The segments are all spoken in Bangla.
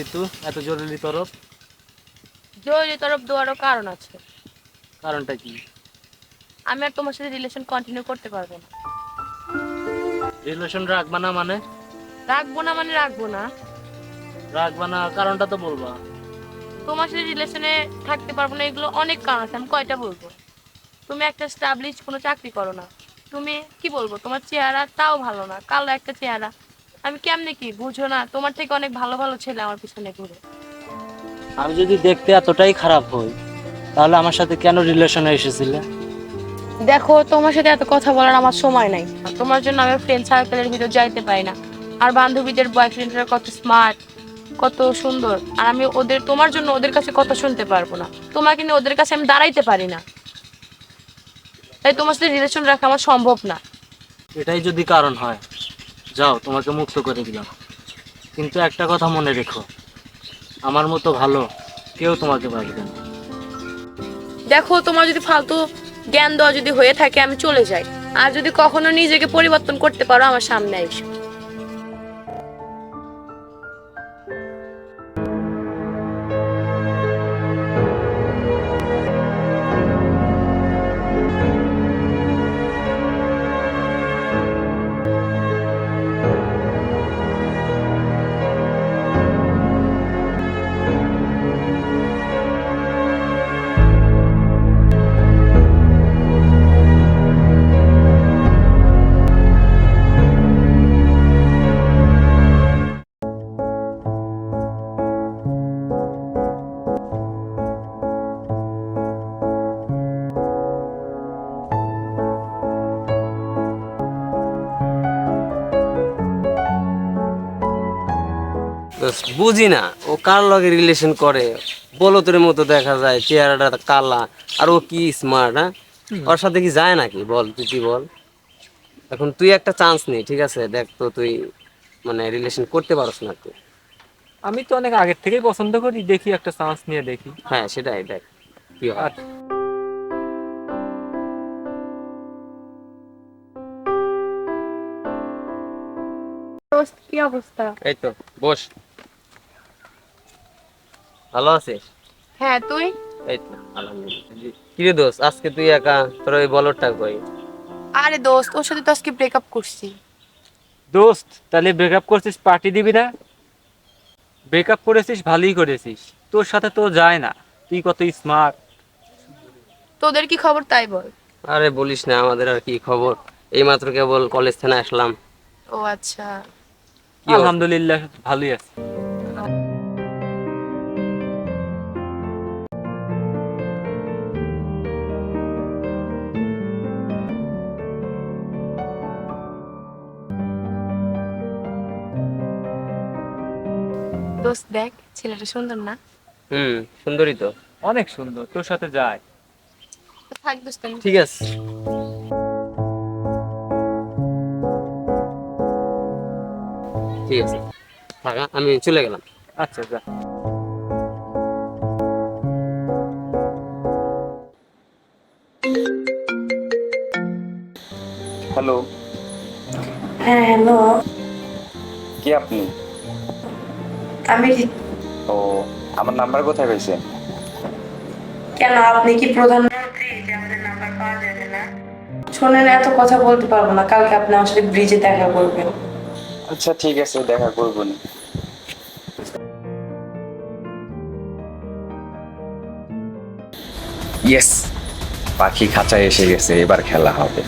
ঋতু এত জরুরি তরফ? জরুরি তরফ দেওয়ারও কারণ আছে। কারণটা কি? আমি আর তোমার সাথে রিলেশন কন্টিনিউ করতে পারব না। রিলেশন রাখবা না মানে? রাখব না মানে রাখব না। রাখবা না কারণটা তো বলবা। তোমার সাথে রিলেশনে থাকতে পারব না এগুলো অনেক কারণ আছে আমি কয়টা বলব? তুমি একটা স্টাবলিশ কোনো চাকরি করো না। তুমি কি বলব তোমার চেহারা তাও ভালো না কালো একটা চেহারা। আমি কেমনে কি বুঝো না? তোমার থেকে অনেক ভালো ভালো ছেলে আমার পিছনে ঘুরে। আমি যদি দেখতে এতটাই খারাপ হই তাহলে আমার সাথে কেন রিলেশনে এসেছিলে? দেখো তোমার সাথে এত কথা বলার আমার সময় নাই। তোমার জন্য আমি ফ্রেন্ড সার্কেলের ভিতর যাইতে পারি না। আর বান্ধবীদের বয়ফ্রেন্ডরা কত স্মার্ট কত সুন্দর। আর আমি ওদের তোমার জন্য ওদের কাছে কথা শুনতে পারব না। তোমাকে নিয়ে ওদের কাছে আমি দাঁড়াইতে পারি না। তাই তোমার সাথে রিলেশন রাখা আমার সম্ভব না। এটাই যদি কারণ হয়। যাও, তোমাকে মুক্ত করে দিলাম। কিন্তু একটা কথা মনে রেখো, আমার মতো ভালো কেউ তোমাকে বাঁচবে না। দেখো, তোমার যদি ফালতু জ্ঞান দেওয়া যদি হয়ে থাকে, আমি চলে যাই। আর যদি কখনো নিজেকে পরিবর্তন করতে পারো, আমার সামনে এসো। বুঝি না। ও কার লগে রিলেশন করে? বলতের মতো দেখা যায় চেহারাটা কালা। আর ও কি স্মার্ট হ্যাঁ? ওর সাথে কি যায় নাকি? বল তুই কি বল? এখন তুই একটা চান্স নে ঠিক আছে? দেখ তো তুই মানে রিলেশন করতে পারস না তুই আমি তো অনেক আগের থেকেই পছন্দ করি দেখি একটা চান্স নিয়ে দেখি। হ্যাঁ সেটাই দেখ কি হয়। আর কি অবস্থা? এই তো বস। ভালো আছিস? হ্যাঁ তুই? এই তো আলহামদুলিল্লাহ। কিরে দোস্ত আজকে তুই একা? তোর ওই বলরটা কই? আরে দোস্ত ওর সাথে তো আজকে ব্রেকআপ করছি। দোস্ত তাহলে ব্রেকআপ করছিস পার্টি দিবি না? ব্রেকআপ করেছিস ভালোই করেছিস। তোর সাথে তো যায় না। তুই কত স্মার্ট তোদের কি খবর তাই বল? আরে বলিস না আমাদের আর কি খবর? এই মাত্র কেবল কলেজ থেকে আসলাম। ও আচ্ছা। কি আলহামদুলিল্লাহ ভালোই আছে। দেখ ছেলেটা সুন্দর না? হুম সুন্দরী তো। অনেক সুন্দর তোর সাথে যায় থাক দোস্ত আমি ঠিক আছে। ঠিক আছে। থাকা আমি চলে গেলাম। আচ্ছা যা। হ্যালো। হ্যাঁ হ্যালো। কে আপনি? আমি ও আমার নাম্বার কোথায় কেন আপনি কি প্রধানমন্ত্রী যে আমাদের নাম্বার পাওয়া যাবে না। শোনেন এত কথা বলতে পারব না। কালকে আপনি আমার সাথে ব্রিজে দেখা করবেন। আচ্ছা ঠিক আছে দেখা করব না ইয়েস পাখি খাঁচায় এসে গেছে এবার খেলা হবে।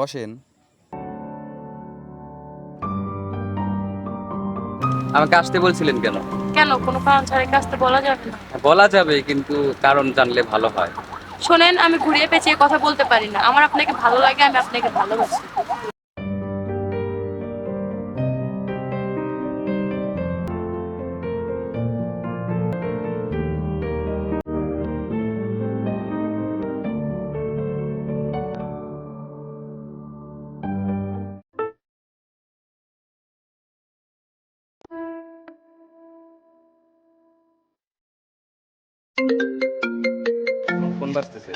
বসেন। আমাকে আসতে বলছিলেন কেন? কেন? কোনো কারণ ছাড়া আসতে বলা যাবে না। বলা যাবে কিন্তু কারণ জানলে ভালো হয়। শোনেন আমি ঘুরিয়ে পেঁচিয়ে কথা বলতে পারি না। আমার আপনাকে ভালো লাগে আমি আপনাকে ভালোবাসি। ফোন বাজতেছে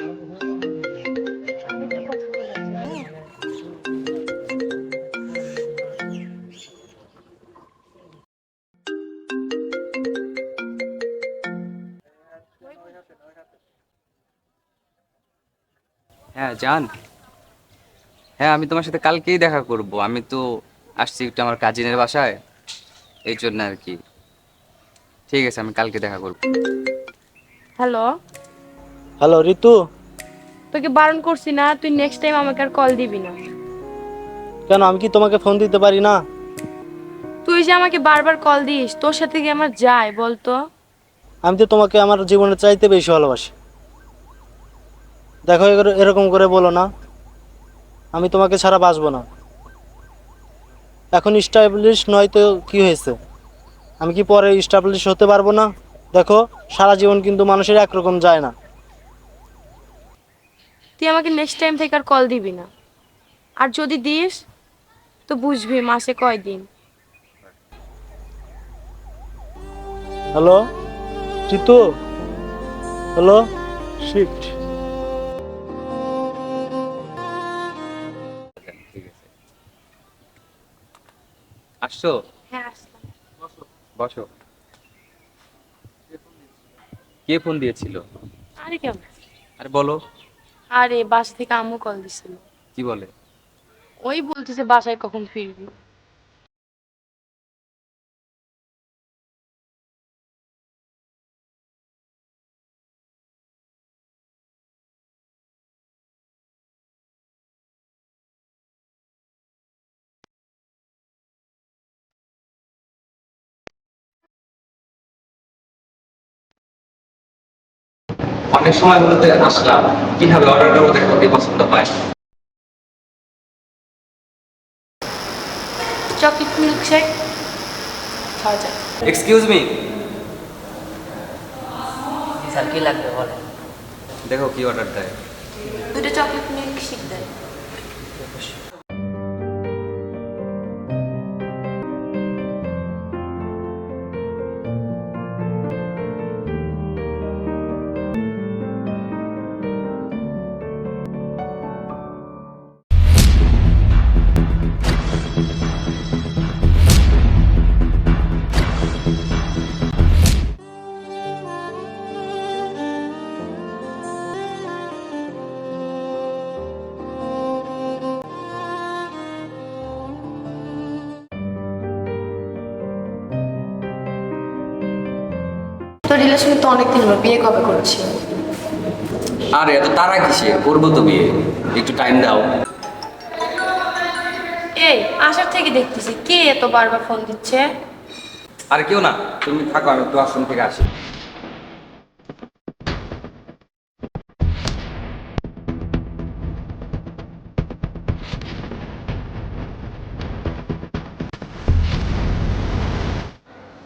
হ্যাঁ জান। হ্যাঁ আমি তোমার সাথে কালকেই দেখা করব। আমি তো আসছি একটু আমার কাজিনের বাসায়। এই জন্য আর কি। ঠিক আছে, আমি কালকে দেখা করব। Hello hello Ritu. তোকে বারণ করছি না তুই নেক্সট টাইম আমাকে আর কল দিবি না। কেন আমি কি তোমাকে ফোন দিতে পারি না? তুই যে আমাকে বারবার কল দিস তোর সাথে কি আমার যায় বলতো? আমি তো তোমাকে আমার জীবনে চাইতে বেশি ভালোবাসি। দেখো এরকম করে বলো না। আমি তোমাকে ছাড়া বাঁচবো না। এখন স্টাবলিশ নয় তো কি হয়েছে? আমি কি পরে স্টাবলিশ হতে পারব না? দেখো সারা জীবন কিন্তু মানুষের একরকম যায় না। তুই আমাকে নেক্সট টাইম থেকে আর কল দিবি না। আর যদি দিস তো বুঝবি মাসে কয়দিন হ্যালো ঋতু হ্যালো শিফট আসছো? হ্যাঁ আসলাম। বসো। কে ফোন দিয়েছিল? আরে কেমন? আরে বলো। আরে বাসা থেকে আম্মু কল দিছিল। কি বলে? ওই বলতেছে বাসায় কখন ফিরবি। অনেক সময় বলতে আসলাম। কীভাবে অর্ডার করব দেখো কি পছন্দ পায় চকলেট খাওয়া যায়। এক্সকিউজ মি স্যার কি লাগবে বলেন? দেখো কি অর্ডার দেয়। দুটো চকলেট মিল্ক শেক রিলেশনে তো অনেকদিন হলো বিয়ে কবে করছি? আরে এত তারা কিসে? করব তো বিয়ে। একটু টাইম দাও। এই আসার থেকে দেখতেছি। কে এত বারবার ফোন দিচ্ছে? আর কেউ না। তুমি থাকো আমি একটু আশ্রম থেকে আসি।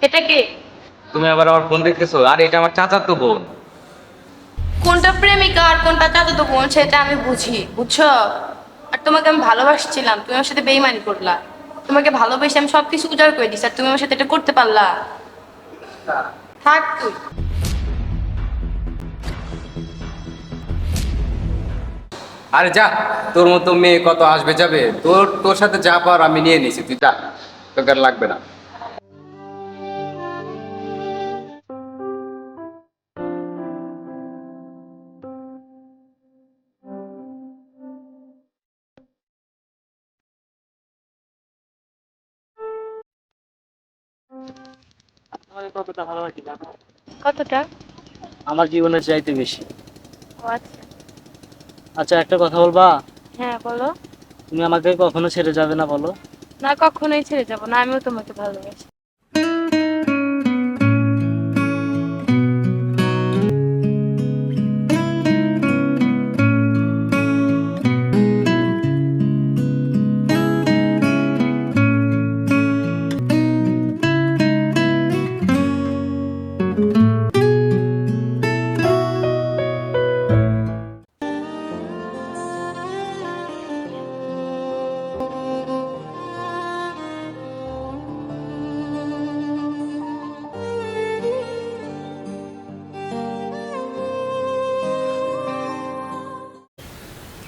এটা কে? তুমি আবার আমার ফোন দেখতেছো? আর এটা আমার চাচার তো বোন। কোনটা প্রেমিকা আর কোনটা চাচাতো বোন সেটা আমি বুঝি বুঝছ? আর তোমাকে আমি ভালোবাসছিলাম তুমি আমার সাথে বেইমানি করলা। তোমাকে ভালোবেসে আমি সবকিছু উজাড় করে দিছি আর তুমি আমার সাথে এটা করতে পারলা। থাক তুই। আরে যা তোর মতো মেয়ে কত আসবে যাবে? তোর তোর সাথে যা পার আমি নিয়ে নিছি তুই যা। তোকে আর লাগবে না। কতটা ভালোবাসি জানো? কতটা? আমার জীবনের চাইতে বেশি। ও আচ্ছা। আচ্ছা একটা কথা বলবা? হ্যাঁ বলো। তুমি আমাকে কখনো ছেড়ে যাবে না বলো? না কখনোই ছেড়ে যাব না আমিও তোমাকে ভালোবাসি।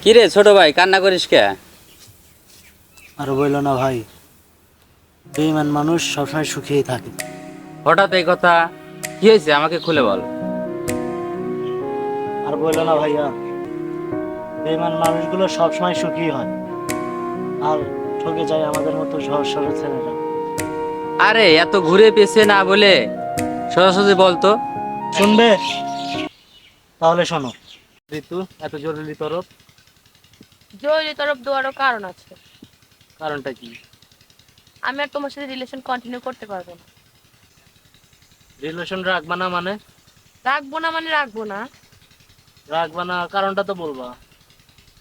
কিরে ছোট ভাই কান্না করিস কে? আর বলল না ভাই বেইমান মানুষ সবসময় সুখেই থাকে। হঠাৎ এই কথা কি হয়েছে? আমাকে খুলে বল। আর বলল না ভাইয়া বেইমান মানুষগুলো সবসময় সুখী হয়। আর ঠকে যায় আমাদের মতো সহজ সরল ছেলেরা। আরে এত ঘুরে পেছে না বলে সরাসরি বলতো শুনবে? তাহলে শোনো। ঋতু এত জরুরি তরফ। জরুরি তরফ দেওয়ারও কারণ আছে। কারণটা কি? আমি আর তোমার সাথে রিলেশন কন্টিনিউ করতে পারব না। রিলেশন রাখবা না মানে? রাখব না মানে রাখব না। রাখবা না কারণটা তো বলবা।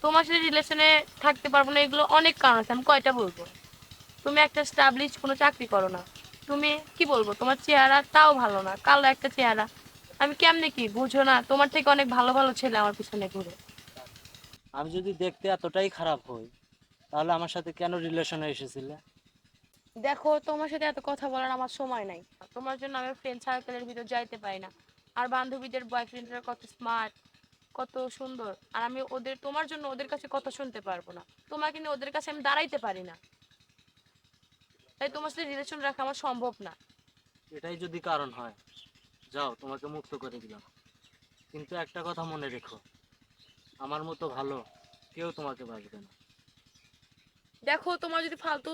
তোমার সাথে রিলেশনে থাকতে পারব না এগুলো অনেক কারণ আছে আমি কয়টা বলব? তুমি একটা স্টাবলিশ কোনো চাকরি করো না। তুমি কি বলব তোমার চেহারা তাও ভালো না কালো একটা চেহারা। আমি কেমনে কি বুঝো না তোমার থেকে অনেক ভালো ভালো ছেলে আমার পিছনে ঘুরে। আমি যদি দেখতে এতটাই খারাপ হই তাহলে আমার সাথে কেন রিলেশনে এসেছিলে? দেখো তোমার সাথে এত কথা বলার আমার সময় নাই। তোমার জন্য আমি ফ্রেন্ড সার্কেলের ভিতর যাইতে পারি না। আর বান্ধবীদের বয়ফ্রেন্ডরা কত স্মার্ট কত সুন্দর। আর আমি ওদের তোমার জন্য ওদের কাছে কথা শুনতে পারব না। তোমাকে নিয়ে ওদের কাছে আমি দাঁড়াইতে পারি না। তাই তোমার সাথে রিলেশন রাখা আমার সম্ভব না। এটাই যদি কারণ হয় যাও তোমাকে মুক্ত করে দিলাম। কিন্তু একটা কথা মনে রেখো আমার মতো ভালো কেউ তোমাকে বাঁচবে না। দেখো তোমার যদি ফালতু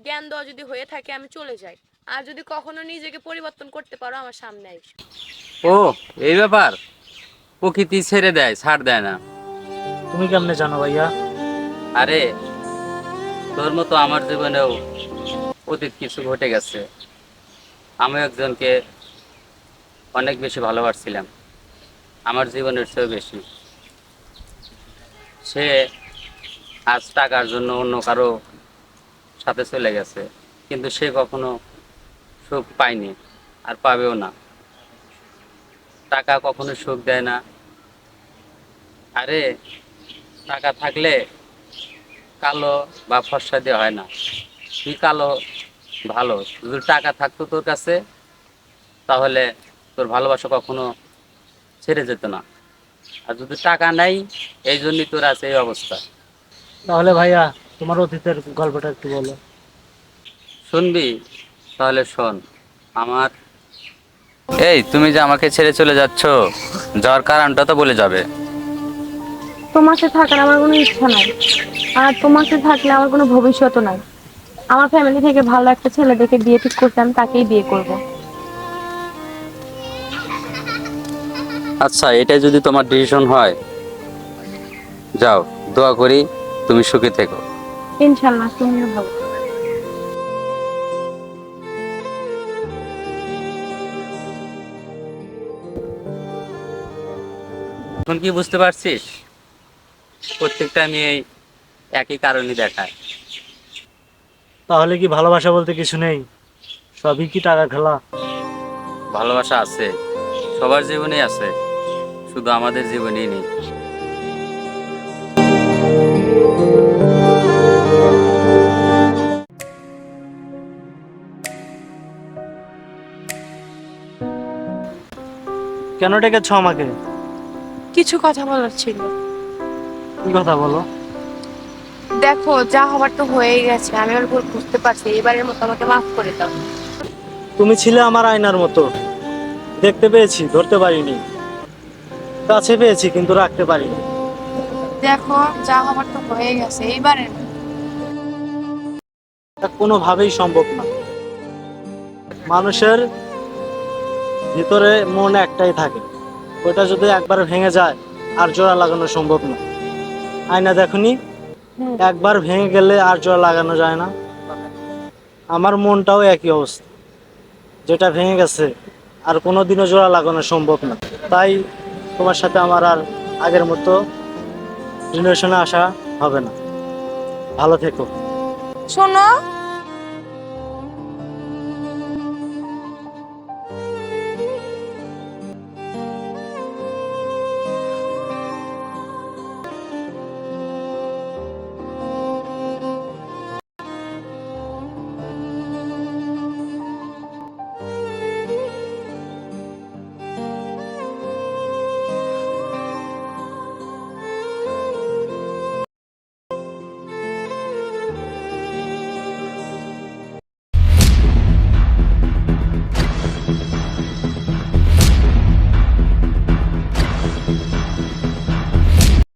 জ্ঞান দেওয়া যদি হয়ে থাকে আমি চলে যাই। আর যদি কখনো নিজেকে পরিবর্তন করতে পারো আমার সামনে আইসো। ও এই ব্যাপার? প্রকৃতি ছেড়ে দেয় ছাড় দেয় না। তুমি কেমনে জানো ভাইয়া? আরে তোর মতো আমার জীবনেও অতীত কিছু ঘটে গেছে। আমি একজনকে অনেক বেশি ভালোবাসছিলাম। আমার জীবনের চেয়েও বেশি। সে আজ টাকার জন্য অন্য কারও সাথে চলে গেছে। কিন্তু সে কখনো সুখ পায়নি আর পাবেও না। টাকা কখনো সুখ দেয় না। আরে, টাকা থাকলে কালো বা ফর্সা দিয়ে হয় না। তুই কালো, ভালো। যদি টাকা থাকতো তোর কাছে, তাহলে তোর ভালোবাসা কখনো ছেড়ে যেত না। আর যদি টাকা নাই এই জন্যই তোর আছে এই অবস্থা। তাহলে ভাইয়া তোমার অতীতের গল্পটা একটু বলো। শুনবি? তাহলে শোন আমার এই তুমি যে আমাকে ছেড়ে চলে যাচ্ছ যাওয়ার কারণটা তো বলে যাবে। তোমার সাথে থাকার আমার কোনো ইচ্ছা নাই। আর তোমার সাথে থাকলে আমার কোনো ভবিষ্যৎও নাই। আমার ফ্যামিলি থেকে ভালো একটা ছেলে দেখে বিয়ে ঠিক করতে আমি তাকেই বিয়ে করব। আচ্ছা এটাই যদি তোমার ডিসিশন হয় যাও দোয়া করি তুমি সুখে থেকো। ইনশাল্লাহ তুমিও ভালো এখন কি বুঝতে পারছিস? প্রত্যেকটা মেয়ে একই কারণে দেখায়। তাহলে কি ভালোবাসা বলতে কিছু নেই? সবই কি টাকা খেলা? ভালোবাসা আছে সবার জীবনেই আছে। শুধু আমাদের জীবনেই নেই। কেন ডেকেছ আমাকে? কিছু কথা বলার ছিল। কি কথা বলো? দেখো যা হবার তো হয়েই গেছে। আমি ওর ভুল বুঝতে পারছি এবারের মতো আমাকে মাফ করে দাও। তুমি ছিলে আমার আয়নার মতো। দেখতে পেয়েছি ধরতে পারিনি। কাছে পেয়েছি কিন্তু রাখতে পারিনি। দেখো যা হবার তো হয়ে গেছে এইবারের মতো। তা কোনোভাবেই সম্ভব না। মানুষের ভিতরে মন একটাই থাকে। ওটা যদি একবার ভেঙে যায় আর জোড়া লাগানো সম্ভব না। আয়না দেখনি? একবার ভেঙে গেলে আর জোড়া লাগানো যায় না। আমার মনটাও একই অবস্থা। যেটা ভেঙে গেছে আর কোনোদিনও জোড়া লাগানো সম্ভব না। তাই তোমার সাথে আমার আর আগের মতো রিলেশনে আসা হবে না। ভালো থেকো। শোনো